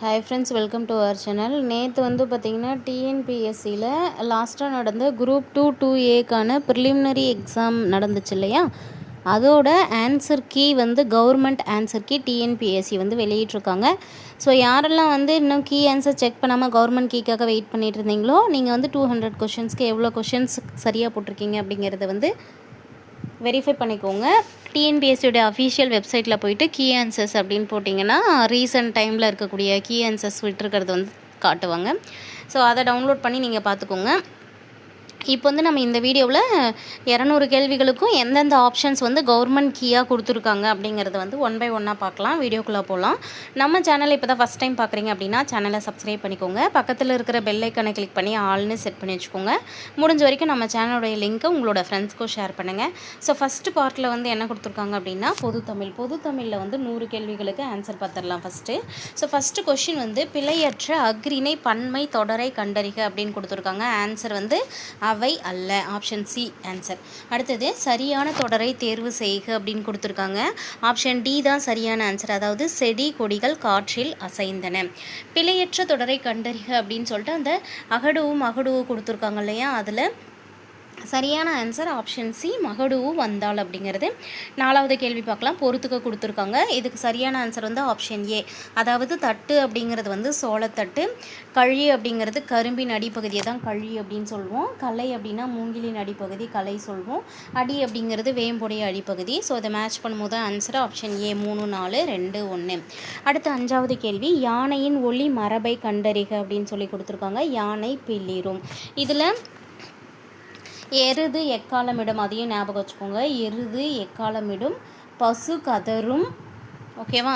Hi friends welcome to our channel நேற்று வந்து பார்த்திங்கன்னா டிஎன்பிஎஸ்சியில் லாஸ்ட்டாக நடந்த குரூப் டூ டூ ஏக்கான ப்ரிலிமினரி எக்ஸாம் நடந்துச்சு இல்லையா? அதோட ஆன்சர் கீ வந்து கவர்மெண்ட் ஆன்சர் கீ டிஎன்பிஎஸ்சி வந்து வெளியிட்ருக்காங்க ஸோ யாரெல்லாம் வந்து இன்னும் கீ ஆன்சர் செக் பண்ணாமல் கவர்மெண்ட் கீக்காக வெயிட் பண்ணிட்டு இருந்தீங்களோ நீங்கள் வந்து டூ ஹண்ட்ரட் கொஷின்ஸ்க்கு எவ்வளோ கொஷின்ஸ் சரியாக போட்டிருக்கீங்க அப்படிங்கிறத வந்து வெரிஃபை பண்ணிக்கோங்க. டிஎன்பிஎஸ்சியோட அஃபீஷியல் வெப்சைட்டில் போயிட்டு கீ ஆன்சர்ஸ் அப்படின்னு போட்டிங்கன்னா ரீசன்ட் டைமில் இருக்கக்கூடிய கீ ஆன்சர்ஸ் விட்டுருக்கிறது வந்து காட்டுவாங்க. ஸோ அதை டவுன்லோட் பண்ணி நீங்கள் பார்த்துக்கோங்க. இப்போ வந்து நம்ம இந்த வீடியோவில் இரநூறு கேள்விகளுக்கும் எந்தெந்த ஆப்ஷன்ஸ் வந்து கவர்மெண்ட் கீயாக கொடுத்துருக்காங்க அப்படிங்கிறத வந்து ஒன் பை ஒன்னாக பார்க்கலாம். வீடியோக்குள்ளே போகலாம் நம்ம சேனலை இப்போ தான் ஃபஸ்ட் டைம் பார்க்குறீங்க அப்படின்னா சேனலை சப்ஸ்கிரைப் பண்ணிக்கோங்க. பக்கத்தில் இருக்கிற பெல் ஐக்கனை கிளிக் பண்ணி ஆள்னு செட் பண்ணி வச்சுக்கோங்க. முடிஞ்ச வரைக்கும் நம்ம சேனலுடைய லிங்க்கை உங்களோட ஃப்ரெண்ட்ஸ்க்கும் ஷேர் பண்ணுங்கள் ஸோ ஃபஸ்ட்டு பார்ட்டில் வந்து என்ன கொடுத்துருக்காங்க அப்படின்னா பொது தமிழ். பொது தமிழில் வந்து நூறு கேள்விகளுக்கு ஆன்சர் பார்த்துடலாம் ஃபஸ்ட்டு ஸோ ஃபஸ்ட்டு கொஷின் வந்து பிழையற்ற அக்ரிணை பன்மை தொடரை கண்டறிக அப்படின்னு கொடுத்துருக்காங்க. ஆன்சர் வந்து அல்ல. ஆப்ஷன் சி ஆன்சர் அடுத்தது சரியான தொடரை தேர்வு செய்க அப்படின்னு கொடுத்துருக்காங்க. ஆப்ஷன் டி தான் சரியான ஆன்சர் அதாவது செடி கொடிகள் காற்றில் அசைந்தன. பிழையற்ற தொடரை கண்டறிக அப்படின்னு சொல்லிட்டு அந்த அகடுவும் அகடுவும் கொடுத்துருக்காங்க இல்லையா? அதில் சரியான ஆன்சர் ஆப்ஷன் சி மகடுவு வந்தாள் அப்படிங்கிறது. நாலாவது கேள்வி பார்க்கலாம். பொறுத்துக்க கொடுத்துருக்காங்க. இதுக்கு சரியான ஆன்சர் வந்து ஆப்ஷன் ஏ அதாவது தட்டு அப்படிங்கிறது வந்து சோளத்தட்டு கழி அப்படிங்கிறது கரும்பின் அடிப்பகுதியை தான் கழி அப்படின்னு சொல்லுவோம் கலை அப்படின்னா மூங்கிலின் அடிப்பகுதி கலை சொல்வோம். அடி அப்படிங்கிறது வேம்புடைய அடிப்பகுதி. ஸோ அதை மேட்ச் பண்ணும்போது ஆன்சர் ஆப்ஷன் ஏ மூணு நாலு ரெண்டு ஒன்று அடுத்து அஞ்சாவது கேள்வி. யானையின் ஒளி மரபை கண்டறிக அப்படின்னு சொல்லி கொடுத்துருக்காங்க. யானை பில்லிரும் இதில் எருது எக்காலமிடும் அதையும் ஞாபகம் வச்சுக்கோங்க. எருது எக்காலமிடும் பசு கதரும் ஓகேவா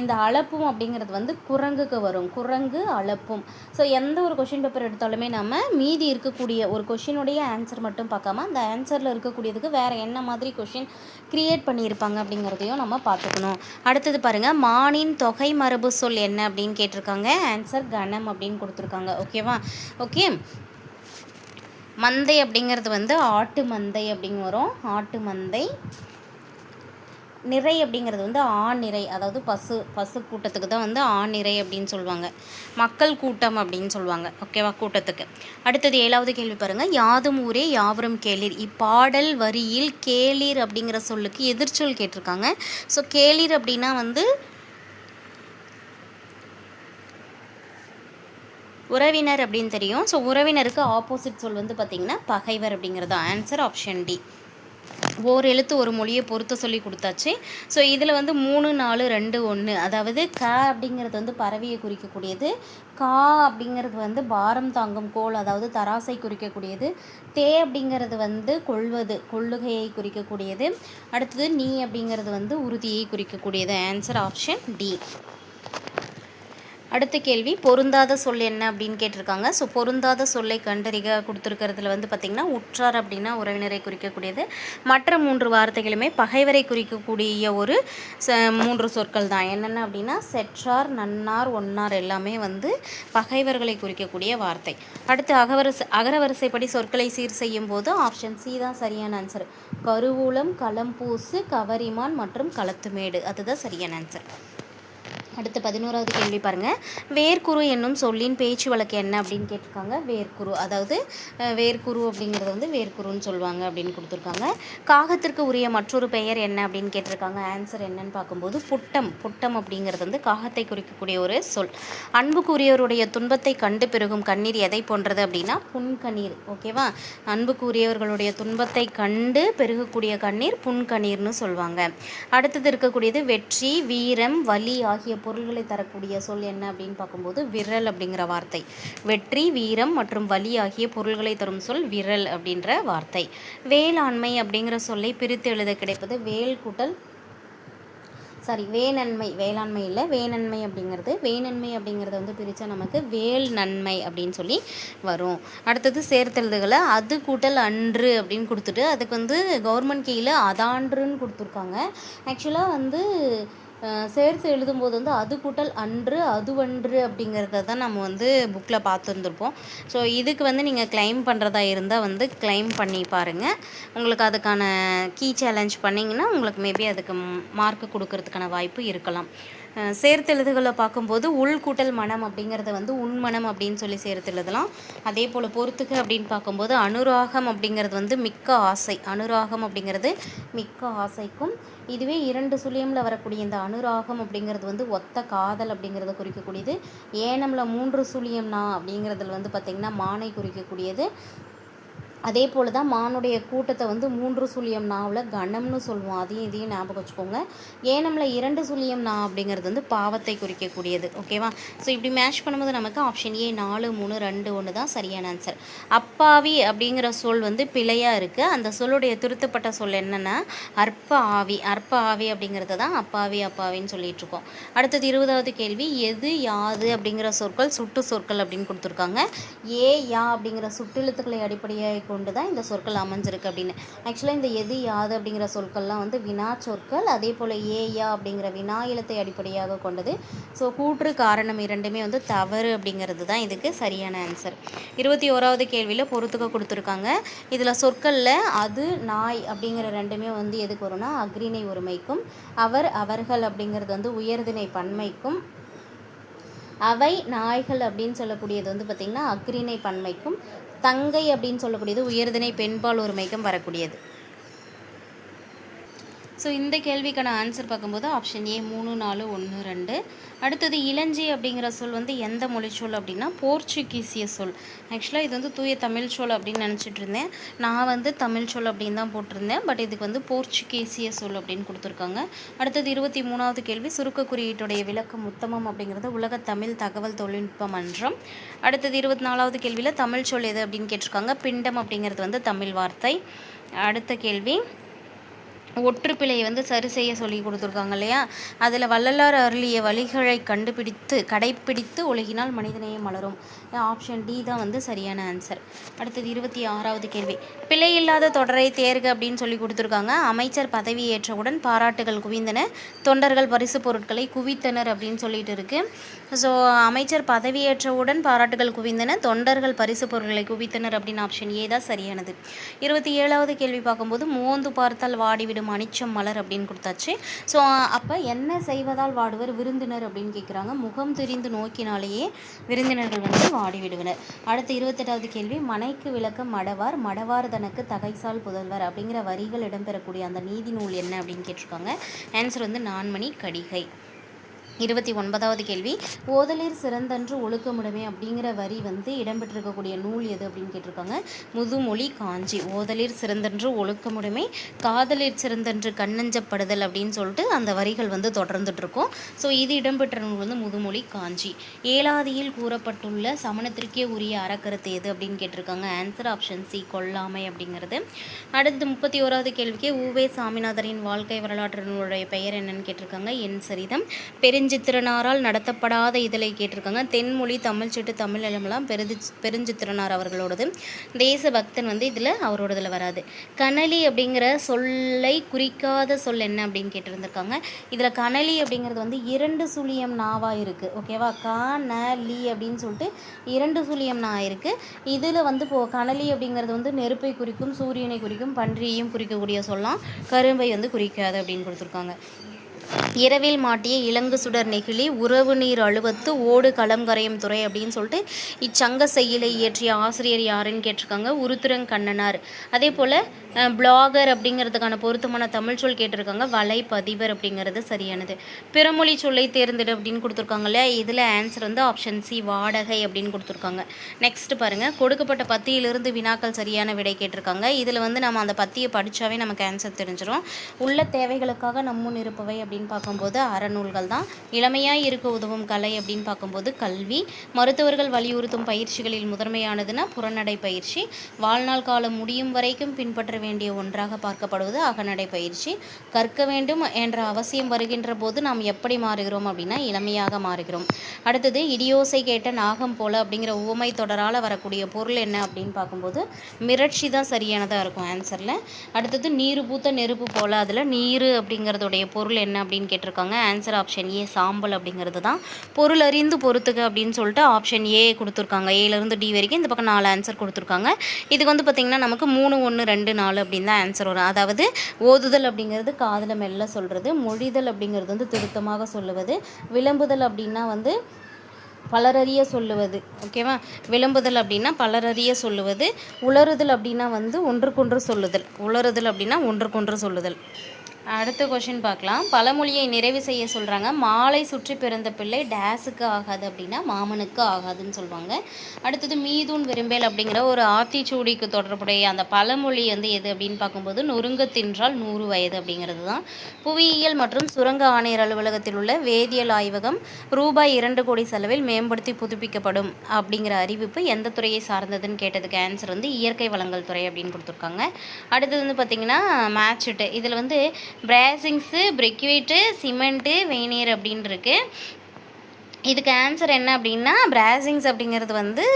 இந்த அளப்பும் அப்படிங்கிறது வந்து குரங்குக்கு வரும். குரங்கு அளப்பும். ஸோ எந்த ஒரு கொஷின் பேப்பர் எடுத்தாலுமே நம்ம மீதி இருக்கக்கூடிய ஒரு கொஷினுடைய ஆன்சர் மட்டும் பார்க்காம அந்த ஆன்சரில் இருக்கக்கூடியதுக்கு வேறு என்ன மாதிரி கொஷின் க்ரியேட் பண்ணியிருப்பாங்க அப்படிங்கிறதையும் நம்ம பார்த்துக்கணும். அடுத்தது பாருங்கள் மானின் தொகை மரபு சொல் என்ன அப்படின்னு கேட்டிருக்காங்க? ஆன்சர் கணம் அப்படின்னு கொடுத்துருக்காங்க. ஓகேவா ஓகே மந்தை அப்படிங்கிறது வந்து ஆட்டு மந்தை அப்படின்னு வரும். ஆட்டு மந்தை. நிறை அப்படிங்கிறது வந்து ஆணிறை அதாவது பசு பசு கூட்டத்துக்கு தான் வந்து ஆணிறை அப்படின்னு சொல்லுவாங்க. மக்கள் கூட்டம் அப்படின்னு சொல்லுவாங்க. ஓகேவா கூட்டத்துக்கு. அடுத்தது ஏழாவது கேள்வி பாருங்கள் யாதும் ஊரே யாவரும் கேளிர். இப்பாடல் வரியில் கேளிர் அப்படிங்கிற சொல்லுக்கு எதிர்ச்சொல் கேட்டிருக்காங்க. ஸோ கேளிர் அப்படின்னா வந்து உறவினர் அப்படின்னு தெரியும். ஸோ உறவினருக்கு ஆப்போசிட் சொல் வந்து பார்த்திங்கன்னா பகைவர் அப்படிங்கிறது ஆன்சர் ஆப்ஷன் டி ஓர் எழுத்து ஒரு மொழியை பொறுத்த சொல்லி கொடுத்தாச்சு. ஸோ இதில் வந்து மூணு நாலு ரெண்டு ஒன்று அதாவது க அப்படிங்கிறது வந்து பறவையை குறிக்கக்கூடியது. கா அப்படிங்கிறது வந்து பாரம் தாங்கும் கோல் அதாவது தராசை குறிக்கக்கூடியது. தே அப்படிங்கிறது வந்து கொள்வது கொள்ளுகையை குறிக்கக்கூடியது. அடுத்தது நீ அப்படிங்கிறது வந்து உறுதியை குறிக்கக்கூடியது ஆன்சர் ஆப்ஷன் டி அடுத்த கேள்வி பொருந்தாத சொல் என்ன அப்படின்னு கேட்டிருக்காங்க. ஸோ பொருந்தாத சொல்லை கண்டறிக கொடுத்துருக்கிறதுல வந்து பார்த்திங்கன்னா உற்றார் அப்படின்னா உறவினரை குறிக்கக்கூடியது. மற்ற மூன்று வார்த்தைகளுமே பகைவரை குறிக்கக்கூடிய ஒரு மூன்று சொற்கள் தான். என்னென்ன அப்படின்னா செற்றார் நன்னார் ஒன்னார் எல்லாமே வந்து பகைவர்களை குறிக்கக்கூடிய வார்த்தை. அடுத்து அகவரிசை அகரவரிசைப்படி சொற்களை சீர் செய்யும் போது ஆப்ஷன் சி தான் சரியான ஆன்சர் கருவூலம் களம்பூசு கவரிமான் மற்றும் களத்துமேடு. அதுதான் சரியான ஆன்சர் அடுத்து பதினோராவது கேள்வி பாருங்கள் வேர்க்குரு என்னும் சொல்லின் பேச்சு வழக்கு என்ன அப்படின்னு கேட்டிருக்காங்க. வேர்க்குரு அதாவது வேர்க்குரு அப்படிங்கிறது வந்து வேர்க்குருன்னு சொல்லுவாங்க அப்படின்னு கொடுத்துருக்காங்க. காகத்திற்கு உரிய மற்றொரு பெயர் என்ன அப்படின்னு கேட்டிருக்காங்க. ஆன்சர் என்னன்னு பார்க்கும்போது புட்டம். புட்டம் அப்படிங்கிறது வந்து காகத்தை குறிக்கக்கூடிய ஒரு சொல். அன்புக்குரியவருடைய துன்பத்தை கண்டு பெருகும் கண்ணீர் எதை போன்றது அப்படின்னா புன்கண்ணீர். ஓகேவா அன்புக்குரியவர்களுடைய துன்பத்தை கண்டு பெருகக்கூடிய கண்ணீர் புன்கண்ணீர்னு சொல்லுவாங்க. அடுத்தது இருக்கக்கூடியது வெற்றி வீரம் வலி ஆகிய பொருள்களை தரக்கூடிய சொல் என்ன அப்படின்னு பார்க்கும்போது விரல் அப்படிங்கிற வார்த்தை. வெற்றி வீரம் மற்றும் வலி ஆகிய பொருள்களை தரும் சொல் விரல் அப்படின்ற வார்த்தை. வேளாண்மை அப்படிங்கிற சொல்லை பிரித்து எழுத கிடைப்பது வேல் கூட்டல் சாரி வேநன்மை வேளாண்மை இல்லை வேநன்மை அப்படிங்கிறது வேநன்மை அப்படிங்கிறத வந்து பிரித்தா நமக்கு வேல் நன்மை அப்படின்னு சொல்லி வரும். அடுத்தது சேர்த்தெழுதுகளை அது கூட்டல் அன்று அப்படின்னு கொடுத்துட்டு அதுக்கு வந்து கவர்மெண்ட் கீழே அதான்றுன்னு கொடுத்துருக்காங்க. ஆக்சுவலாக வந்து சேர்த்து எழுதும்போது வந்து அது கூட்டல் அன்று அதுவன்று அப்படிங்கிறத தான் நம்ம வந்து புக்கில் பார்த்துருந்துருப்போம். ஸோ இதுக்கு வந்து நீங்கள் கிளைம் பண்ணுறதா இருந்தால் வந்து கிளைம் பண்ணி பாருங்கள் உங்களுக்கு அதுக்கான கீ சேலஞ்ச் பண்ணிங்கன்னா உங்களுக்கு மேபி அதுக்கு மார்க் கொடுக்கறதுக்கான வாய்ப்பு இருக்கலாம். சேர்த்தெழுதுகளை பார்க்கும்போது உள்கூட்டல் மனம் அப்படிங்கிறத வந்து உண்மனம் அப்படின்னு சொல்லி சேர்த்தெழுதலாம் அதே போல் பொறுத்துக அப்படின்னு பார்க்கும்போது அனுராகம் அப்படிங்கிறது வந்து மிக்க ஆசை. அனுராகம் அப்படிங்கிறது மிக்க ஆசைக்கும் இதுவே இரண்டு சுழியமில் வரக்கூடிய இந்த அனுராகம் அப்படிங்கிறது வந்து ஒத்த காதல் அப்படிங்கிறத குறிக்கக்கூடியது. ஏனம்ல மூன்று சுழியம்னா அப்படிங்கிறதுல வந்து பார்த்திங்கன்னா மானை குறிக்கக்கூடியது. அதே போல் தான் மானுடைய கூட்டத்தை வந்து மூன்று சுழியம் நாவில் கணம்னு சொல்லுவோம். அதையும் இதையும் ஞாபகம் வச்சுக்கோங்க. ஏனம்ல இரண்டு சுழியம் நா அப்படிங்கிறது வந்து பாவத்தை குறிக்கக்கூடியது. ஓகேவா? ஸோ இப்படி மேட்ச் பண்ணும்போது நமக்கு ஆப்ஷன் ஏ நாலு மூணு ரெண்டு ஒன்று தான் சரியான ஆன்சர் அப்பாவி அப்படிங்கிற சொல் வந்து பிழையாக இருக்குது அந்த சொல்லுடைய திருத்தப்பட்ட சொல் என்னென்னா அற்ப ஆவி. அற்ப ஆவி அப்படிங்கிறது தான் அப்பாவி அப்பாவின்னு சொல்லிட்டு இருக்கோம். அடுத்தது இருபதாவது கேள்வி எது யாது அப்படிங்கிற சொற்கள் சுட்டு சொற்கள் அப்படின்னு கொடுத்துருக்காங்க. ஏ யா அப்படிங்கிற சுட்டெழுத்துக்களை அடிப்படையாக கொண்டு தான் இந்த சொற்கள் அமைஞ்சிருக்கு அப்படின்னு. ஆக்சுவலாக இந்த எது யாது அப்படிங்கிற சொற்கள்லாம் வந்து வினா சொற்கள் அதே போல் ஏ அப்படிங்கிற வினா எழுத்தை அடிப்படையாக கொண்டது. ஸோ கூற்று காரணம் இரண்டுமே வந்து தவறு அப்படிங்கிறது தான் இதுக்கு சரியான ஆன்சர் இருபத்தி ஓராவது கேள்வியில் பொறுத்துக்க கொடுத்துருக்காங்க. இதில் சொற்களில் அது நாய் அப்படிங்கிற ரெண்டுமே வந்து எதுக்கு வரும்னா அக்ரிணை ஒருமைக்கும் அவர் அவர்கள் அப்படிங்கிறது வந்து உயர்திணை பன்மைக்கும் அவை நாய்கள் அப்படின்னு சொல்லக்கூடியது வந்து பார்த்திங்கன்னா அக்ரிணை பன்மைக்கும் தங்கை அப்படின்னு சொல்லக்கூடியது உயர்திணை பெண்பால் உரிமைக்கும் வரக்கூடியது. ஸோ இந்த கேள்விக்கான ஆன்சர் பார்க்கும்போது ஆப்ஷன் ஏ மூணு நாலு ஒன்று ரெண்டு. அடுத்தது இளஞ்சி அப்படிங்கிற சொல் வந்து எந்த மொழி சொல் அப்படின்னா போர்ச்சுகீசிய சொல். ஆக்சுவலாக இது வந்து தூய தமிழ் சொல் அப்படின்னு நினச்சிட்டு இருந்தேன். நான் வந்து தமிழ் சொல் அப்படின்னு தான் போட்டிருந்தேன். பட் இதுக்கு வந்து போர்ச்சுகீசிய சொல் அப்படின்னு கொடுத்துருக்காங்க. அடுத்தது இருபத்தி மூணாவது கேள்வி சுருக்க குறியீட்டுடைய விளக்கம் உத்தமம் அப்படிங்கிறது உலக தமிழ் தகவல் தொழில்நுட்ப மன்றம். அடுத்தது இருபத்தி நாலாவது கேள்வியில் தமிழ் சொல் எது அப்படின்னு கேட்டிருக்காங்க. பிண்டம் அப்படிங்கிறது வந்து தமிழ் வார்த்தை. அடுத்த கேள்வி ஒற்றுப்பிழையை வந்து சரி செய்ய சொல்லி கொடுத்துருக்காங்க இல்லையா? அதில் வள்ளலார் அருளிய வழிகளை கண்டுபிடித்து கடைப்பிடித்து ஒழுகினால் மனிதநேயம் மலரும். ஆப்ஷன் டி தான் வந்து சரியான ஆன்சர் அடுத்தது இருபத்தி ஆறாவது கேள்வி. பிழை இல்லாத தொடரை தேர்க அப்படின்னு சொல்லி கொடுத்துருக்காங்க. அமைச்சர் பதவி ஏற்றவுடன் பாராட்டுகள் குவிந்தன. தொண்டர்கள் பரிசு பொருட்களை குவித்தனர் அப்படின்னு சொல்லிட்டு இருக்கு. ஸோ அமைச்சர் பதவியேற்றவுடன் பாராட்டுகள் குவிந்தன. தொண்டர்கள் பரிசு பொருட்களை குவித்தனர் அப்படின்னு ஆப்ஷன் ஏ தான் சரியானது. இருபத்தி ஏழாவது கேள்வி பார்க்கும்போது மோந்து பார்த்தால் வாடிவிடும் அனிச்சம் மலர் அப்படின்னு கொடுத்தாச்சு. ஸோ அப்போ என்ன செய்வதால் வாடுவர் விருந்தினர் அப்படின்னு கேட்குறாங்க முகம் தெரிந்து நோக்கினாலேயே விருந்தினர்கள் வந்து வாடி அடுத்த அடுத்து இருபத்தெட்டாவது கேள்வி மனைக்கு விளக்க மடவார் மடவார் தனக்கு தகைசால் புதல்வர் அப்படிங்கிற வரிகள் இடம்பெறக்கூடிய அந்த நீதி நூல் என்ன அப்படின்னு கேட்டிருக்காங்க. ஆன்சர் வந்து நான்மணி கடிகை. இருபத்தி ஒன்பதாவது கேள்வி. ஓதலிர் சிறந்தன்று ஒழுக்கமுடமே அப்படிங்கிற வரி வந்து இடம்பெற்றிருக்கக்கூடிய நூல் எது அப்படின்னு கேட்டிருக்காங்க. முதுமொழி காஞ்சி. ஓதலிர் சிறந்தன்று ஒழுக்கமுடமே காதலிர் சிறந்தன்று கண்ணஞ்சப்படுதல் அப்படின்னு சொல்லிட்டு அந்த வரிகள் வந்து தொடர்ந்துட்டு இருக்கும் ஸோ இது இடம்பெற்ற நூல் வந்து முதுமொழி காஞ்சி. ஏலாதியில் கூறப்பட்டுள்ள சமணத்திற்கே உரிய அறக்கருத்து எது அப்படின்னு கேட்டிருக்காங்க. ஆன்சர் ஆப்ஷன் சி கொல்லாமை அப்படிங்கிறது. அடுத்து முப்பத்தி ஓராவது கேள்விக்கு உவே சாமிநாதரின் வாழ்க்கை வரலாற்று நூலுடைய பெயர் என்னன்னு கேட்டிருக்காங்க. என் சரிதம். பெருஞ்சித்திரனாரால் நடத்தப்படாத இதழை கேட்டிருக்காங்க. தென்மொழி தமிழ் சிட்டு தமிழ் இளமெல்லாம் பெருதி பெருஞ்சித்திரனார் அவர்களோடது. தேசபக்தன் வந்து இதில் அவரோடதில் வராது. கனலி அப்படிங்கிற சொல்லை குறிக்காத சொல் என்ன அப்படின்னு கேட்டிருந்திருக்காங்க. இதில் கனலி அப்படிங்கிறது வந்து இரண்டு சுழியம் நாவாக இருக்குது ஓகேவா க ந லி அப்படின்னு சொல்லிட்டு இரண்டு சுழியம் நா இருக்குது இதில் வந்து இப்போ கனலி அப்படிங்கிறது வந்து நெருப்பை குறிக்கும் சூரியனை குறிக்கும் பன்றியையும் குறிக்கக்கூடிய சொல்லலாம் கரும்பை வந்து குறிக்காது அப்படின்னு கொடுத்துருக்காங்க. இரவில் மாட்டிய இலங்கு சுடர் நெகிழி உறவு நீர் அழுவத்து ஓடு களங்கரையும் துறை அப்படின்னு சொல்லிட்டு இச்சங்க செய்யலை இயற்றிய ஆசிரியர் யாருன்னு கேட்டிருக்காங்க உருத்திரங் கண்ணனார். அதே போல் பிளாகர் அப்படிங்கிறதுக்கான பொருத்தமான தமிழ் சொல் கேட்டிருக்காங்க வலைப்பதிவர் அப்படிங்கிறது சரியானது. பிறமொழி சொல்லை தேர்ந்தெடு அப்படின்னு கொடுத்துருக்காங்க இல்லையா? இதில் ஆன்சர் வந்து ஆப்ஷன் சி வாடகை அப்படின்னு கொடுத்துருக்காங்க. நெக்ஸ்ட் பாருங்கள் கொடுக்கப்பட்ட பத்தியிலிருந்து வினாக்கள் சரியான விடை கேட்டிருக்காங்க. இதில் வந்து நம்ம அந்த பத்தியை படித்தாவே நமக்கு ஆன்சர் தெரிஞ்சிடும் உள்ள தேவைகளுக்காக நம்முன் இருப்பவை அப்படின்னு பார்க்கும்போது அறநூல்கள் தான். இளமையாக இருக்க உதவும் கலை அப்படின்னு பார்க்கும்போது கல்வி. மருத்துவர்கள் வலியுறுத்தும் பயிற்சிகளில் முதன்மையானதுன்னா புறநடை பயிற்சி. வாழ்நாள் காலம் முடியும் வரைக்கும் பின்பற்ற வேண்டிய ஒன்றாக பார்க்கப்படுவது அகநடை பயிற்சி. கற்க வேண்டும் என்ற அவசியம் வருகின்ற போது நாம் எப்படி மாறுகிறோம் அப்படின்னா இளமையாக மாறுகிறோம். அடுத்தது இடியோசை கேட்ட நாகம் போல அப்படிங்கிற உவமை தொடரால் வரக்கூடிய பொருள் என்ன அப்படின்னு பார்க்கும்போது மிரட்சி தான் சரியானதாக இருக்கும் ஆன்சரில் அடுத்தது நீர் பூத்த நெருப்பு போல அதில் நீர் அப்படிங்கிறதுடைய பொருள் என்ன அப்படின்னு கேட்டிருக்காங்க. ஆன்சர் ஆப்ஷன் ஏ சாம்பல் அப்படிங்கிறது தான். பொருள் அறிந்து பொறுத்துக அப்படின்னு சொல்லிட்டு ஆப்ஷன் ஏ கொடுத்துருக்காங்க. ஏலேருந்து டி வரைக்கும் இந்த பக்கம் நாலு ஆன்சர் கொடுத்துருக்காங்க. இதுக்கு வந்து பார்த்திங்கன்னா நமக்கு மூணு ஒன்று ரெண்டு நாலு அப்படின்னு தான் ஆன்சர் வரும். அதாவது ஓதுதல் அப்படிங்கிறது காதில் மெல்ல சொல்கிறது மொழிதல் அப்படிங்கிறது வந்து திருத்தமாக சொல்லுவது விளம்புதல் அப்படின்னா வந்து பலரறிய சொல்லுவது ஓகேவா விளம்புதல் அப்படின்னா பலரறிய சொல்லுவது உளறுதல் அப்படின்னா வந்து ஒன்றுக்கொன்று சொல்லுதல். உளறுதல் அப்படின்னா ஒன்றுக்கொன்று சொல்லுதல். அடுத்த கொஷின் பார்க்கலாம். பழமொழியை நிறைவு செய்ய சொல்கிறாங்க மாலை சுற்றி பிறந்த பிள்ளை டேஸுக்கு ஆகாது அப்படின்னா மாமனுக்கு ஆகாதுன்னு சொல்லுவாங்க. அடுத்தது மீதூன் விரும்பேல் அப்படிங்கிற ஒரு ஆத்திச்சூடிக்கு தொடர்புடைய அந்த பழமொழி வந்து எது அப்படின்னு பார்க்கும்போது நொறுங்க தின்றால் நூறு வயது அப்படிங்கிறது தான் புவியியல் மற்றும் சுரங்க ஆணையர் அலுவலகத்தில் உள்ள வேதியியல் ஆய்வகம் ரூபாய் இரண்டு கோடி செலவில் மேம்படுத்தி புதுப்பிக்கப்படும் அப்படிங்கிற அறிவிப்பு எந்த துறையை சார்ந்ததுன்னு கேட்டதுக்கு ஆன்சர் வந்து இயற்கை வளங்கள் துறை அப்படின்னு கொடுத்துருக்காங்க. அடுத்தது வந்து பார்த்திங்கன்னா மேட்சிட்டு இதில் வந்து பிராசிங்ஸு பிரிக்வீட்டு சிமெண்ட்டு வெயினியர் அப்படின்னு இருக்கு இதுக்கு ஆன்சர் என்ன அப்படின்னா பிராசிங்ஸ் அப்படிங்கிறது வந்து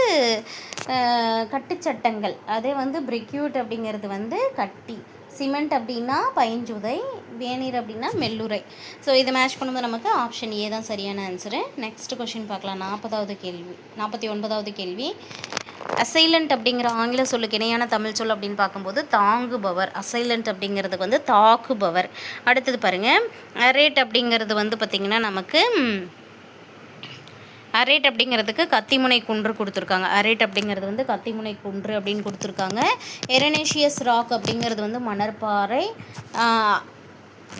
கட்டுச்சட்டங்கள். அதே வந்து பிரிக்யூட் அப்படிங்கிறது வந்து கட்டி. சிமெண்ட் அப்படின்னா பைஞ்சுதை வேநீர் அப்படின்னா மெல்லுரை ஸோ இதை மேட்ச் பண்ணும்போது நமக்கு ஆப்ஷன் ஏ தான் சரியான ஆன்சரு நெக்ஸ்ட் கொஷின் பார்க்கலாம். நாற்பதாவது கேள்வி. நாற்பத்தி ஒன்பதாவது கேள்வி. அசைலண்ட் அப்படிங்கிற ஆங்கில சொல்லுக்கு இணையான தமிழ் சொல் அப்படின்னு பார்க்கும்போது தாங்குபவர். அசைலண்ட் அப்படிங்கிறதுக்கு வந்து தாக்குபவர். அடுத்தது பாருங்கள் அரேட் அப்படிங்கிறது வந்து பார்த்திங்கன்னா நமக்கு அரேட் அப்படிங்கிறதுக்கு கத்திமுனை குன்று கொடுத்துருக்காங்க. அரேட் அப்படிங்கிறது வந்து கத்திமுனை குன்று அப்படின்னு கொடுத்துருக்காங்க. எரனேஷியஸ் ராக் அப்படிங்கிறது வந்து மணற்பாறை.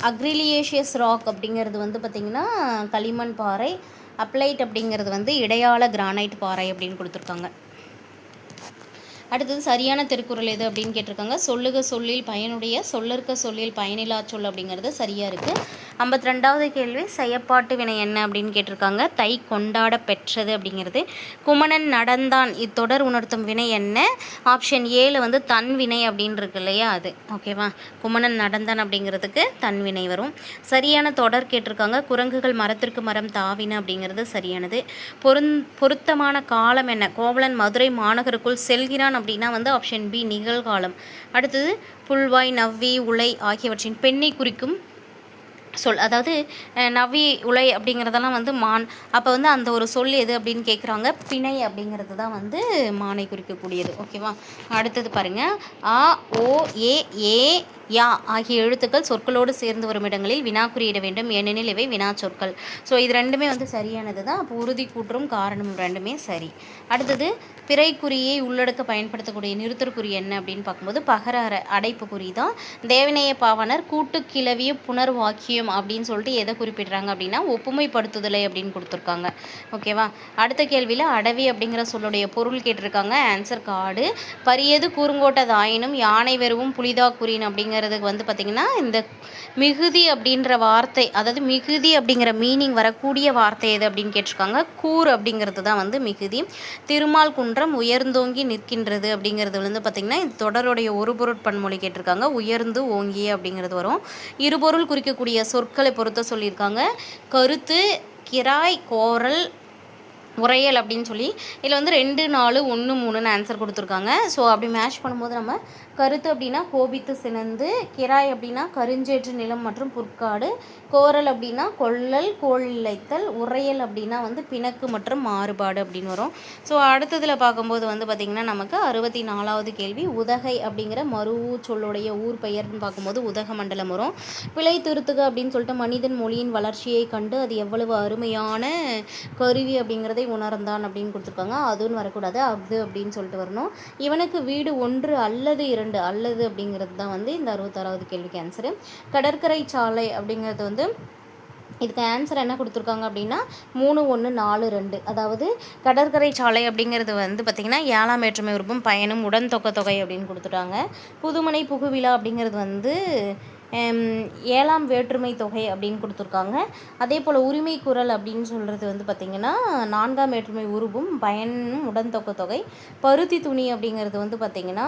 அக்ரிலியேஷியஸ் ராக் அப்படிங்கிறது வந்து பார்த்திங்கன்னா களிமண் பாறை. அப்ளைட் அப்படிங்கிறது வந்து இடையாள கிரானைட் பாறை அப்படின்னு கொடுத்துருக்காங்க. அடுத்தது சரியான திருக்குறள் எது அப்படின்னு கேட்டிருக்காங்க. சொல்லுக சொல்லில் பயனுடைய சொல்லற்க சொல்லில் பயனில்லா சொல் அப்படிங்கிறது சரியாக இருக்குது ஐம்பத்தி ரெண்டாவது கேள்வி செயப்பாட்டு வினை என்ன? அப்படின்னு கேட்டிருக்காங்க. தை கொண்டாட பெற்றது அப்படிங்கிறது. குமணன் நடந்தான். இத்தொடர் உணர்த்தும் வினை என்ன? ஆப்ஷன் ஏழு வந்து தன் வினை அப்படின்னு இருக்கு இல்லையா அது. ஓகேவா குமணன் நடந்தான் அப்படிங்கிறதுக்கு தன் வினை வரும். சரியான தொடர் கேட்டிருக்காங்க. குரங்குகள் மரத்திற்கு மரம் தாவின அப்படிங்கிறது சரியானது. பொருந் பொருத்தமான காலம் என்ன? கோவலன் மதுரை மாநகருக்குள் செல்கிறான் அப்படின்னா வந்து ஆப்ஷன் பி நிகழ்காலம். அடுத்தது புல்வாய் நவ்வி உலை ஆகியவற்றின் பெண்ணை குறிக்கும் சொல் அதாவது நவி உலை அப்படிங்கிறதெல்லாம் வந்து மான். அப்போ வந்து அந்த ஒரு சொல் எது அப்படின்னு கேட்குறாங்க பிணை அப்படிங்கிறது தான் வந்து மானை குறிக்கக்கூடியது. ஓகேவா? அடுத்தது பாருங்கள் ஆ ஓ ஏ ஏ யா ஆகிய எழுத்துக்கள் சொற்களோடு சேர்ந்து வரும் இடங்களில் வினா குறியிட வேண்டும். ஏனெனில் இவை வினா சொற்கள். ஸோ இது ரெண்டுமே வந்து சரியானது தான் அப்போ உறுதி கூற்றும் காரணம் ரெண்டுமே சரி. அடுத்தது பிறைக்குறியை உள்ளடக்க பயன்படுத்தக்கூடிய நிறுத்தற்குறி என்ன அப்படின்னு பார்க்கும்போது பகர அடைப்பு குறி தான். தேவநேய பாவனர் கூட்டு கிளவிய புனர்வாக்கியம் அப்படின்னு சொல்லிட்டு எதை குறிப்பிடுறாங்க அப்படின்னா ஒப்புமைப்படுத்துதலை அப்படின்னு கொடுத்துருக்காங்க. ஓகேவா அடுத்த கேள்வியில் அடவி அப்படிங்கிற சொல்லுடைய பொருள் கேட்டிருக்காங்க. ஆன்சர் காடு. பரியது கூறுங்கோட்டதாயினும் யானை வெறுவும் புலிதா குறின் அப்படிங்கிறதுக்கு வந்து பார்த்திங்கன்னா இந்த மிகுதி அப்படின்ற வார்த்தை அதாவது மிகுதி அப்படிங்கிற மீனிங் வரக்கூடிய வார்த்தை எது அப்படின்னு கேட்டிருக்காங்க? கூர் அப்படிங்கிறது தான் வந்து மிகுதி. திருமால் குன்றம் உயர்ந்தோங்கி நிற்கின்றது அப்படிங்கிறது வந்து பார்த்திங்கன்னா இந்த தொடருடைய ஒரு பொருட் பன்மொழி கேட்டிருக்காங்க. உயர்ந்து ஓங்கிய அப்படிங்கிறது வரும். இருபொருள் குறிக்கக்கூடிய சொற்களை பொறுத்த சொல்லியிருக்காங்க. கருத்து கிராய் கோரல் உரையல் அப்படின்னு சொல்லி. இதில் வந்து ரெண்டு நாலு ஒன்று மூணுன்னு ஆன்சர் கொடுத்துருக்காங்க. ஸோ அப்படி மேட்ச் பண்ணும்போது நம்ம கருத்து அப்படின்னா கோபித்து சினந்து கிராய் அப்படின்னா கருஞ்சேற்று நிலம் மற்றும் புற்காடு கோரல் அப்படின்னா கொள்ளல் கோள் இழைத்தல் உரையல் அப்படின்னா வந்து பிணக்கு மற்றும் மாறுபாடு அப்படின்னு வரும். ஸோ அடுத்ததில் பார்க்கும்போது வந்து பார்த்திங்கன்னா நமக்கு அறுபத்தி நாலாவது கேள்வி உதகை அப்படிங்கிற மறு சொல்லுடைய ஊர் பெயர்னு பார்க்கும்போது உதக மண்டலம் வரும். பிழை திருத்துக அப்படின்னு சொல்லிட்டு மனிதன் மொழியின் வளர்ச்சியை கண்டு அது எவ்வளவு அருமையான கருவி அப்படிங்கிறதை உணர்ந்தான் அப்படின்னு கொடுத்துருக்காங்க. அதுவும் வரக்கூடாது அஃது அப்படின்னு சொல்லிட்டு வரணும். இவனுக்கு வீடு ஒன்று அல்லது இரண்டு அல்லது அப்படிங்கிறது தான் வந்து இந்த அறுபத்தாறாவது கேள்விக்கு ஆன்சரு கடற்கரை சாலை அப்படிங்கிறது வந்து இதுக்கு ஆன்சர் என்ன கொடுத்துருக்காங்க அப்படின்னா மூணு ஒன்று நாலு ரெண்டு. அதாவது கடற்கரை சாலை அப்படிங்கிறது வந்து பார்த்திங்கன்னா ஏழாம் ஏற்றுமை உறுப்பும் பயனும் உடன் தொகை தொகை அப்படின்னு கொடுத்துட்டாங்க. புதுமனை புகுவிழா அப்படிங்கிறது வந்து ஏழாம் வேற்றுமை தொகை அப்படின்னு கொடுத்துருக்காங்க. அதே போல் உரிமை குரல் அப்படின்னு சொல்கிறது வந்து பார்த்திங்கன்னா நான்காம் வேற்றுமை உருவும் பயனும் உடன்தொக்க தொகை. பருத்தி துணி அப்படிங்கிறது வந்து பார்த்திங்கன்னா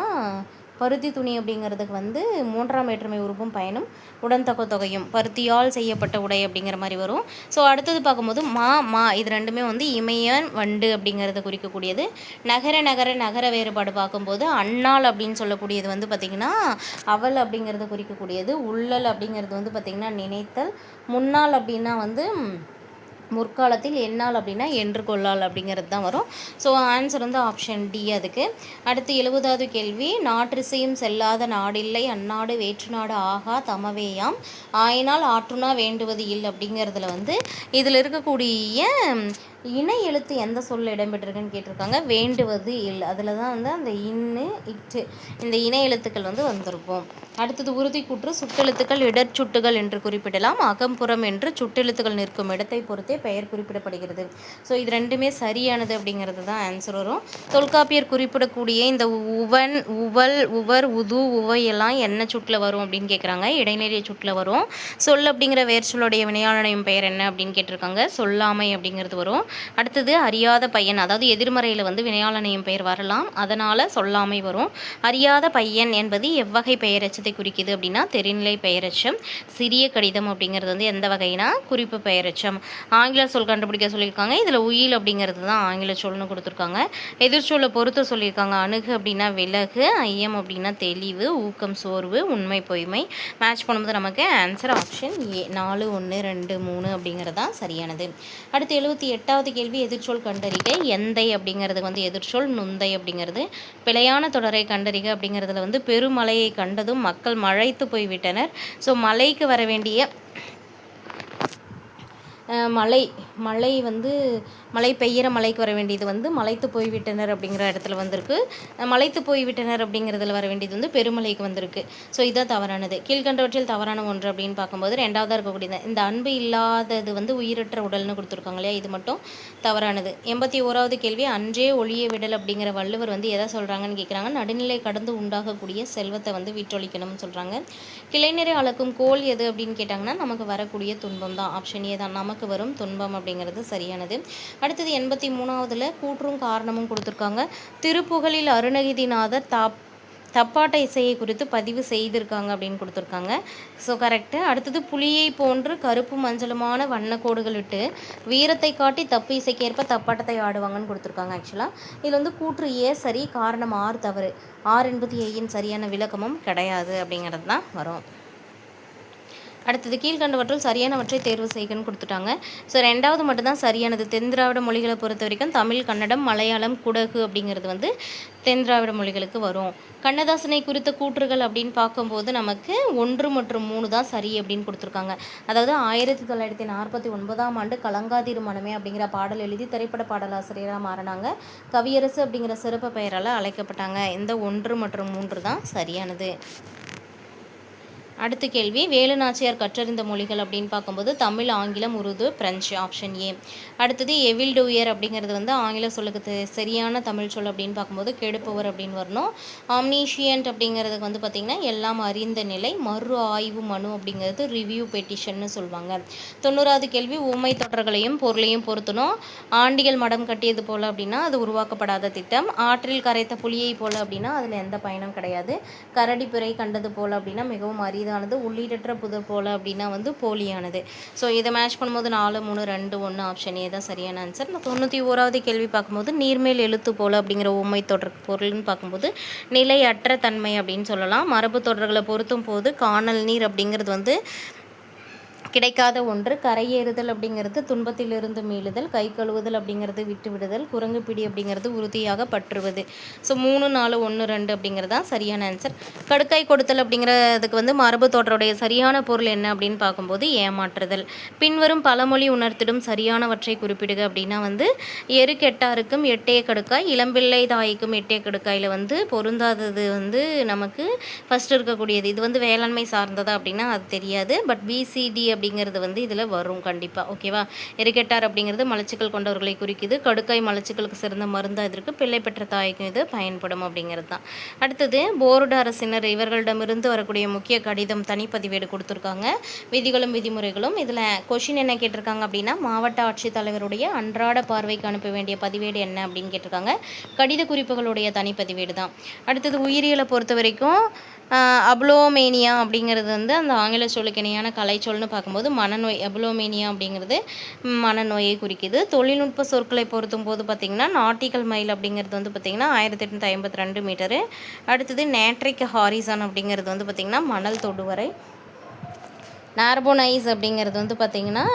பருத்தி துணி அப்படிங்கிறதுக்கு வந்து மூன்றாம் வேற்றுமை உறுப்பும் பயனும் உடன்தக்க தொகையும். பருத்தியால் செய்யப்பட்ட உடை அப்படிங்கிற மாதிரி வரும். ஸோ அடுத்தது பார்க்கும்போது மா மா இது ரெண்டுமே வந்து இமயன் வண்டு அப்படிங்கிறத குறிக்கக்கூடியது. நகர நகர நகர வேறுபாடு பார்க்கும்போது அண்ணாள் அப்படின்னு சொல்லக்கூடியது வந்து பார்த்திங்கன்னா அவள் அப்படிங்கிறத குறிக்கக்கூடியது. உள்ளல் அப்படிங்கிறது வந்து பார்த்திங்கன்னா நினைத்தல். முன்னாள் அப்படின்னா வந்து முற்காலத்தில் என்னால் அப்படின்னா என்று கொள்ளால் அப்படிங்கிறது தான் வரும். ஸோ ஆன்சர் வந்து ஆப்ஷன் டி அதுக்கு. அடுத்து எழுபதாவது கேள்வி. நாற்றிசையும் செல்லாத நாடில்லை அந்நாடு வேற்று நாடு ஆகா தமவேயாம். ஆயினால் ஆற்றுனா வேண்டுவது இல் அப்படிங்கிறதுல வந்து இதில் இருக்கக்கூடிய இணை எழுத்து எந்த சொல்ல இடம்பெற்றிருக்குன்னு கேட்டிருக்காங்க. வேண்டுவது இல். அதில் தான் வந்து அந்த இன்னு இட்டு இந்த இணை எழுத்துக்கள் வந்து வந்திருக்கும். அடுத்தது உறுதிக்கூற்று சுட்டெழுத்துக்கள் இடர்ச்சுட்டுகள் என்று குறிப்பிடலாம். அகம்புறம் என்று சுட்டெழுத்துக்கள் நிற்கும் இடத்தை பொறுத்தே பெயர் குறிப்பிடப்படுகிறது. ஸோ இது ரெண்டுமே சரியானது அப்படிங்கிறது தான் ஆன்சர் வரும். தொல்காப்பியர் குறிப்பிடக்கூடிய இந்த உவன் உவல் உவர் உது உவையெல்லாம் என்ன சுட்டில் வரும் அப்படின்னு கேட்குறாங்க இடைநிலைய சுட்டில் வரும். சொல் அப்படிங்கிற வேர்ச்சொல்லுடைய வினையாளனையும் பெயர் என்ன அப்படின்னு கேட்டிருக்காங்க. சொல்லாமை அப்படிங்கிறது வரும். அடுத்தது அறியாத பையன். அதாவது எதிர்மறையில் வந்து வினையாளனையும் பெயர் வரலாம். அதனால் சொல்லாமை வரும். அறியாத பையன் என்பது எவ்வகை பெயரச்சத்தை குறிக்குது அப்படின்னா தெரிநிலை பெயரச்சம் சிறிய கடிதம் அப்படிங்கிறது வந்து எந்த வகைனா குறிப்பு பெயரச்சம். ஆங்கில சொல் கண்டுபிடிக்க சொல்லியிருக்காங்க. இதில் உயில் அப்படிங்கிறது தான் ஆங்கில சொல்னு கொடுத்துருக்காங்க. எதிர்ச்சொல்லை பொறுத்து சொல்லியிருக்காங்க. அணுகு அப்படின்னா விலகு ஐயம் அப்படின்னா தெளிவு ஊக்கம் சோர்வு உண்மை பொய்மை. மேட்ச் பண்ணும்போது நமக்கு ஆன்சர் ஆப்ஷன் ஏ நாலு ஒன்று ரெண்டு மூணு அப்படிங்கிறது தான் சரியானது. அடுத்து எழுபத்தி எட்டாவது கேள்வி எதிர்ச்சொல் கண்டறிக. எந்தை அப்படிங்கிறது வந்து எதிர்ச்சொல் நுந்தை அப்படிங்கிறது. பிழையான தொடரை கண்டறிக அப்படிங்கிறதுல வந்து பெருமழையை கண்டதும் மக்கள் மழைத்து போய்விட்டனர் ஸோ மலைக்கு வர வேண்டிய மலை மலை வந்து மழை பெய்கிற மலைக்கு வர வேண்டியது வந்து மலைத்து போய்விட்டனர் அப்படிங்கிற இடத்துல வந்திருக்கு. மலைத்து போய்விட்டனர் அப்படிங்கிறதுல வர வேண்டியது வந்து பெருமலைக்கு வந்திருக்கு. ஸோ இதுதான் தவறானது. கீழ்கண்டவற்றில் தவறான ஒன்று அப்படின்னு பார்க்கும்போது ரெண்டாவதாக இருக்கக்கூடியது. இந்த அன்பு இல்லாதது வந்து உயிரற்ற உடல்னு கொடுத்துருக்காங்க இல்லையா? இது மட்டும் தவறானது. எண்பத்தி ஓராவது கேள்வி அன்றே ஒளிய விடல் அப்படிங்கிற வள்ளுவர் வந்து எதை சொல்கிறாங்கன்னு கேட்குறாங்க நடுநிலை கடந்து உண்டாகக்கூடிய செல்வத்தை வந்து விட்டொழிக்கணும்னு சொல்கிறாங்க கிளைநிறை அளக்கும் கோல் எது அப்படின்னு கேட்டாங்கன்னா நமக்கு வரக்கூடிய துன்பம் தான். ஆப்ஷன் ஏ தான். நமக்கு வரும் துன்பம் அப்படிங்கிறது சரியானது. அடுத்தது எண்பத்தி மூணாவதுல கூற்றும் காரணமும் கொடுத்துருக்காங்க. திருப்புகழில் அருணகிரிநாதர் தாப் தப்பாட்ட இசையை குறித்து பதிவு செய்திருக்காங்க அப்படின்னு கொடுத்துருக்காங்க. ஸோ கரெக்டு அடுத்தது புலியை போன்று கருப்பு மஞ்சளுமான வண்ணக்கோடுகள் இட்டு வீரத்தை காட்டி தப்பு இசைக்கேற்ப தப்பாட்டத்தை ஆடுவாங்கன்னு கொடுத்துருக்காங்க ஆக்சுவலாக இதில் வந்து கூற்று ஏ சரி காரணம் ஆறு தவறு. ஆர் என்பது ஏயின் சரியான விளக்கமும் கிடையாது அப்படிங்கிறது தான் வரும். அடுத்தது கீழ்கண்டவற்றில் சரியானவற்றை தேர்வு செய்கன்னு கொடுத்துட்டாங்க. ஸோ ரெண்டாவது மட்டும்தான் சரியானது. தென் திராவிட மொழிகளை பொறுத்த வரைக்கும் தமிழ் கன்னடம் மலையாளம் குடகு அப்படிங்கிறது வந்து தென் திராவிட மொழிகளுக்கு வரும். கண்ணதாசனை குறித்த கூற்றுகள் அப்படின்னு பார்க்கும்போது நமக்கு ஒன்று மற்றும் மூணு தான் சரி அப்படின்னு கொடுத்துருக்காங்க. அதாவது ஆயிரத்தி தொள்ளாயிரத்தி நாற்பத்தி ஒன்பதாம் ஆண்டு கலங்காதிருமணமே அப்படிங்கிற பாடல் எழுதி திரைப்பட பாடலாசிரியராக மாறினாங்க. கவியரசு அப்படிங்கிற சிறப்பு பெயரால் அழைக்கப்பட்டாங்க. இந்த ஒன்று மற்றும் மூன்று தான் சரியானது. அடுத்த கேள்வி வேலு நாச்சியார் கற்றறிந்த மொழிகள் அப்படின்னு பார்க்கும்போது தமிழ் ஆங்கிலம் உருது பிரெஞ்சு ஆப்ஷன் ஏ. அடுத்தது எவில் டூயர் அப்படிங்கிறது வந்து ஆங்கில சொல்லுக்கு தெ- சரியான தமிழ் சொல் அப்படின்னு பார்க்கும்போது கெடுப்பவர் அப்படின்னு வரணும். ஆம்னீஷியன்ட் அப்படிங்கிறதுக்கு வந்து பார்த்திங்கன்னா எல்லாம் அறிந்த நிலை மறு ஆய்வு மனு அப்படிங்கிறது ரிவ்யூ பெட்டிஷன்னு சொல்லுவாங்க. தொண்ணூறாவது கேள்வி உண்மை தொடர்களையும் பொருளையும் பொருத்தணும். ஆண்டிகள் மடம் கட்டியது போல் அப்படின்னா அது உருவாக்கப்படாத திட்டம். ஆற்றில் கரைத்த புலியை போல் அப்படின்னா அதில் எந்த பயனும் கிடையாது. கரடி பிறை கண்டது போல் அப்படின்னா மிகவும் அரிதானது உள்ளீடற்ற புதர் போல் அப்படின்னா வந்து போலியானது. ஸோ இதை மேட்ச் பண்ணும்போது நாலு மூணு ரெண்டு ஒன்று ஆப்ஷன் தான் சரியான ஆன்சர் நான் தொண்ணூற்றி ஓராவது கேள்வி பார்க்கும்போது நீர்மேல் எழுத்து போல் அப்படிங்கிற உண்மை தொடர் பொருள்னு பார்க்கும்போது நிலையற்ற தன்மை அப்படின்னு சொல்லலாம். மரபு தொடர்களை பொருத்தும் போது காணல் நீர் அப்படிங்கிறது வந்து கிடைக்காத ஒன்று கரையேறுதல் அப்படிங்கிறது துன்பத்திலிருந்து மீளுதல் கை கழுவுதல் அப்படிங்கிறது விட்டு விடுதல் குரங்கு பிடி அப்படிங்கிறது உறுதியாக பற்றுவது. ஸோ மூணு நாலு ஒன்று ரெண்டு அப்படிங்கிறது தான் சரியான ஆன்சர் கடுக்காய் கொடுத்தல் அப்படிங்கிறதுக்கு வந்து மரபு தோற்றருடைய சரியான பொருள் என்ன அப்படின்னு பார்க்கும்போது ஏமாற்றுதல். பின்வரும் பழமொழி உணர்த்திடும் சரியானவற்றை குறிப்பிடுக அப்படின்னா வந்து எரு கெட்டாருக்கும் எட்டே கடுக்காய் இளம்பிள்ளை தாய்க்கும் எட்டே கடுக்காயில் வந்து பொருந்தாதது வந்து நமக்கு ஃபஸ்ட் இருக்கக்கூடியது. இது வந்து வேளாண்மை சார்ந்ததா அப்படின்னா அது தெரியாது. பட் பிசிடி அப்படிங்கிறது வந்து இதில் வரும் கண்டிப்பாக ஓகேவா எரிகெட்டார் அப்படிங்கிறது மலச்சிக்கல் கொண்டவர்களை குறிக்குது. கடுக்காய் மலச்சிக்கலுக்கு சிறந்த மருந்தாக இதற்கு பிள்ளை பெற்ற தாய்க்கும் இது பயன்படும் அப்படிங்கிறது தான். அடுத்தது போர்டு அரசினர் இவர்களிடமிருந்து வரக்கூடிய முக்கிய கடிதம் தனிப்பதிவேடு கொடுத்துருக்காங்க. விதிகளும் விதிமுறைகளும் இதில் கொஷின் என்ன கேட்டிருக்காங்க அப்படின்னா மாவட்ட ஆட்சித்தலைவருடைய அன்றாட பார்வைக்கு அனுப்ப வேண்டிய பதிவேடு என்ன அப்படின்னு கேட்டிருக்காங்க. கடித குறிப்புகளுடைய தனிப்பதிவேடு தான். அடுத்தது உயிரியலை பொறுத்த வரைக்கும் அப்ளோமேனியா அப்படிங்கிறது வந்து அந்த ஆங்கில சொல்லுக்கு இணையான கலைச்சொல்னு பார்க்கும்போது மனநோய் அப்ளோமேனியா அப்படிங்கிறது மனநோயை குறிக்குது. தொழில்நுட்ப சொற்களை பொருத்தும் போது பார்த்திங்கன்னா நாட்டிக்கல் மைல் அப்படிங்கிறது வந்து பார்த்திங்கன்னா ஆயிரத்தி எட்நூற்றி ஐம்பத்தி ரெண்டு மீட்டரு. அடுத்தது நேட்ரிக் ஹாரிசான் அப்படிங்கிறது வந்து பார்த்திங்கன்னா மணல் தொடுவரை. நார்போனைஸ் அப்படிங்கிறது வந்து பார்த்திங்கன்னா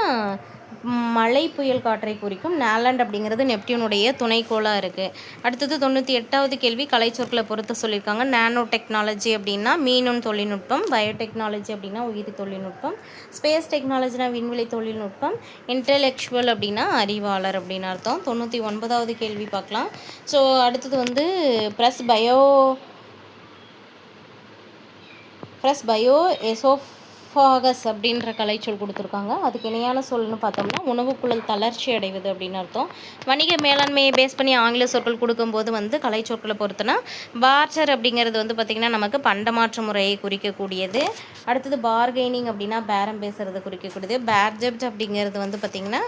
மழை புயல் காற்றை குறிக்கும் நேலண்ட் அப்படிங்கிறது நெப்டியூனுடைய துணைக்கோளாக இருக்குது அடுத்தது தொண்ணூற்றி எட்டாவது கேள்வி கலைச்சொற்களை பொறுத்து சொல்லியிருக்காங்க. நானோ டெக்னாலஜி அப்படின்னா மீனும் தொழில்நுட்பம் பயோடெக்னாலஜி அப்படின்னா உயிரி தொழில்நுட்பம் ஸ்பேஸ் டெக்னாலஜினா விண்வெளி தொழில்நுட்பம் இன்டெலெக்சுவல் அப்படின்னா அறிவாளர் அப்படின்னு அர்த்தம். தொண்ணூற்றி ஒன்பதாவது கேள்வி பார்க்கலாம். ஸோ அடுத்தது வந்து ப்ரெஸ் பயோ ப்ரெஸ் பயோ எசோஃப் ஃபாகஸ் அப்படின்ற கலைச்சொல் கொடுத்துருக்காங்க. அதுக்கு இணையான சொல்னு பார்த்தோம்னா உணவுக்குழல் தளர்ச்சி அடைவது அப்படின்னு அர்த்தம். வணிக மேலாண்மையை பேஸ் பண்ணி ஆங்கில சொற்கள் கொடுக்கும்போது வந்து கலைச்சொற்களை பொறுத்தனா பார்ச்சர் அப்படிங்கிறது வந்து பார்த்திங்கன்னா நமக்கு பண்டமாற்று முறையை குறிக்கக்கூடியது. அடுத்தது பார்கெய்னிங் அப்படின்னா பேரம் பேசுறதை குறிக்கக்கூடியது. பேர்ஜப்ட் அப்படிங்கிறது வந்து பார்த்திங்கன்னா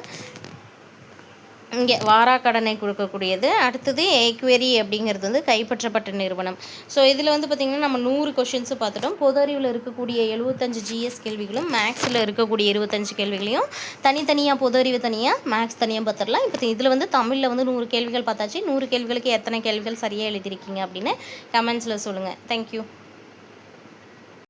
இங்கே வாராக்கடனை கொடுக்கக்கூடியது. அடுத்தது ஏக்வெரி அப்படிங்கிறது வந்து கைப்பற்றப்பட்ட நிறுவனம். ஸோ இதில் வந்து பார்த்திங்கன்னா நம்ம நூறு கொஷின்ஸு பார்த்துட்டோம். பொது அறிவில் இருக்கக்கூடிய எழுபத்தஞ்சு ஜிஎஸ் கேள்விகளும் மேக்ஸில் இருக்கக்கூடிய இருபத்தஞ்சு கேள்விகளையும் தனித்தனியாக பொது அறிவு தனியாக மேக்ஸ் தனியாக பார்த்துடலாம். இப்போ இதில் வந்து தமிழில் வந்து நூறு கேள்விகள் பார்த்தாச்சு. நூறு கேள்விகளுக்கு எத்தனை கேள்விகள் சரியாக எழுதியிருக்கீங்க அப்படின்னு கமெண்ட்ஸில் சொல்லுங்கள் தேங்க்யூ